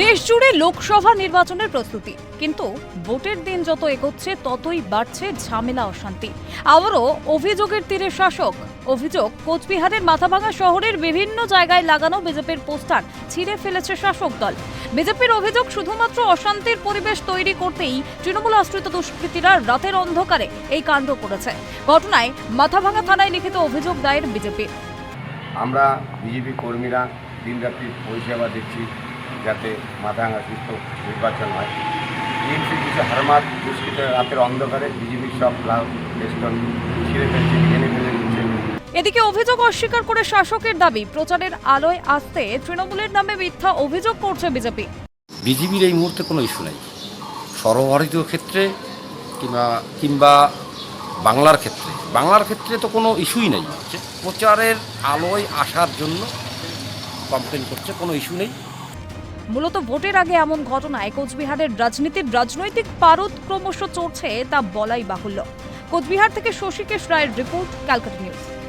দেশ জুড়ে লোকসভা নির্বাচনের প্রস্তুতি। কিন্তু ভোটের দিন যত এগোচ্ছে, ততই বাড়ছে ঝামেলা, অশান্তি। আবারও অভিযোগের তীরে শাসক। অভিযোগ, কোচবিহারের মাথাভাঙা শহরের বিভিন্ন জায়গায় লাগানো বিজেপির পোস্টার ছিঁড়ে ফেলেছে শাসক দল। বিজেপির অভিযোগ, শুধুমাত্র অশান্তির পরিবেশ তৈরি করতেই তৃণমূল আশ্রিত দুষ্কৃতীরা রাতের অন্ধকারে এই কাণ্ড করেছে। ঘটনায় মাথাভাঙা থানায় লিখিত অভিযোগ দায়ের বিজেপির। আমরা বিজেপি কর্মীরা দিনরাত্রি পরিষেবা দিচ্ছি। যাতে মাথাভাঙা সুস্থ নির্বাচন হয়। টিএমসি কিছু হারমাত দুষ্কৃত রাতের অন্ধকারে বিজেপির সব লাল বেস্টন ছিঁড়ে ফেলছে ভেঙে ফেলে দিচ্ছে। এদিকে অভিযোগ অস্বীকার করে শাসকের দাবি প্রচারের আলোয় আসতে তৃণমূলের নামে মিথ্যা অভিযোগ করছে বিজেপি। বিজেপির এই মুহূর্তে কোনো ইস্যু নাই। সর্বভারতীয় ক্ষেত্রে কিংবা কিংবা বাংলার ক্ষেত্রে। বাংলার ক্ষেত্রে তো কোনো ইস্যুই নেই। প্রচারের আলোয় আসার জন্য কমপ্লেন করছে কোনো ইস্যু নেই। মূলত ভোটের আগে এমন ঘটনায় কোচবিহারের রাজনীতির রাজনৈতিক পারদ ক্রমশ চড়ছে তা বলাই বাহুল্য। কোচবিহার থেকে শশীকেশ রায়ের রিপোর্ট ক্যালকাটা নিউজ।